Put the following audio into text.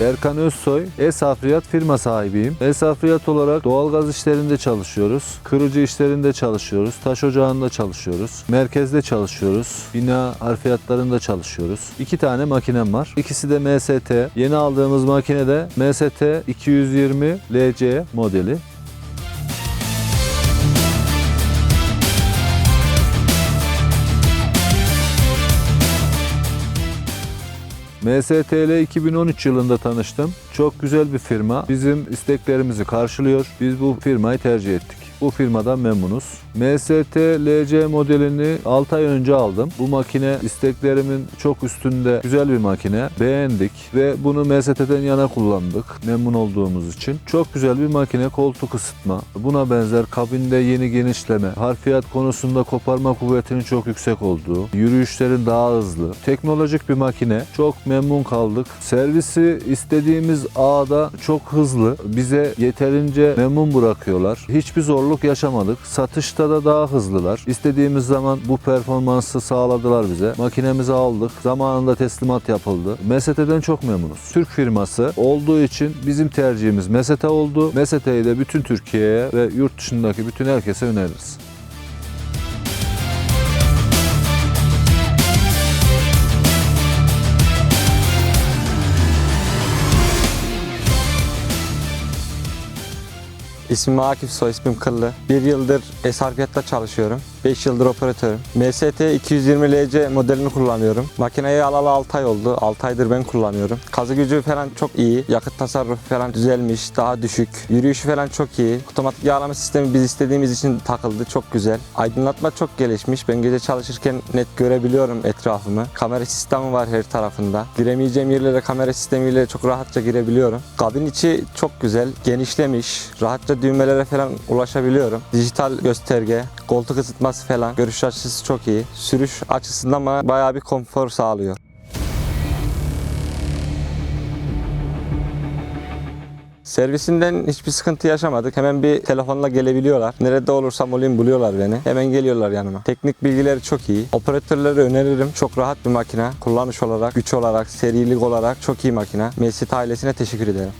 Erkan Özsoy, Esafriyat firma sahibiyim. Esafriyat olarak doğalgaz işlerinde çalışıyoruz. Kırıcı işlerinde çalışıyoruz. Taş ocağında çalışıyoruz. Merkezde çalışıyoruz. Bina harfiyatlarında çalışıyoruz. İki tane makinem var. İkisi de MST. Yeni aldığımız makine de MST 220 LC modeli. MSTL 2013 yılında tanıştım. Çok güzel bir firma. Bizim isteklerimizi karşılıyor. Biz bu firmayı tercih ettik. Bu firmadan memnunuz. MST LC modelini 6 ay önce aldım. Bu makine isteklerimin çok üstünde güzel bir makine. Beğendik ve bunu MST'den yana kullandık. Memnun olduğumuz için. Çok güzel bir makine. Koltuk ısıtma. Buna benzer kabinde yeni genişleme. Harfiyat konusunda koparma kuvvetinin çok yüksek olduğu. Yürüyüşlerin daha hızlı. Teknolojik bir makine. Çok memnun kaldık. Servisi istediğimiz ağda çok hızlı. Bize yeterince memnun bırakıyorlar. Hiçbir zorluk yaşamadık. Satışta da daha hızlılar. İstediğimiz zaman bu performansı sağladılar bize. Makinemizi aldık. Zamanında teslimat yapıldı. Mesete'den çok memnunuz. Türk firması olduğu için bizim tercihimiz Mesete oldu. Mesete'yi de bütün Türkiye'ye ve yurt dışındaki bütün herkese öneririz. İsmim Akif, soy ismim Kıllı. Bir yıldır Esarfiyat'ta çalışıyorum. 5 yıldır operatörüm. MST 220 LC modelini kullanıyorum. Makineyi alalı 6 ay oldu. 6 aydır ben kullanıyorum. Kazı gücü falan çok iyi. Yakıt tasarrufu falan düzelmiş. Daha düşük. Yürüyüşü falan çok iyi. Otomatik yağlama sistemi biz istediğimiz için takıldı. Çok güzel. Aydınlatma çok gelişmiş. Ben gece çalışırken net görebiliyorum etrafımı. Kamera sistemi var her tarafında. Giremeyeceğim yerlere kamera sistemiyle çok rahatça girebiliyorum. Kabin içi çok güzel. Genişlemiş. Rahatça düğmelere falan ulaşabiliyorum. Dijital gösterge, koltuk ısıtması falan. Görüş açısı çok iyi. Sürüş açısından bana bayağı bir konfor sağlıyor. Servisinden hiçbir sıkıntı yaşamadık. Hemen bir telefonla gelebiliyorlar. Nerede olursam olayım buluyorlar beni. Hemen geliyorlar yanıma. Teknik bilgileri çok iyi. Operatörleri öneririm. Çok rahat bir makine. Kullanış olarak, güç olarak, serilik olarak çok iyi makine. Mesit ailesine teşekkür ederim.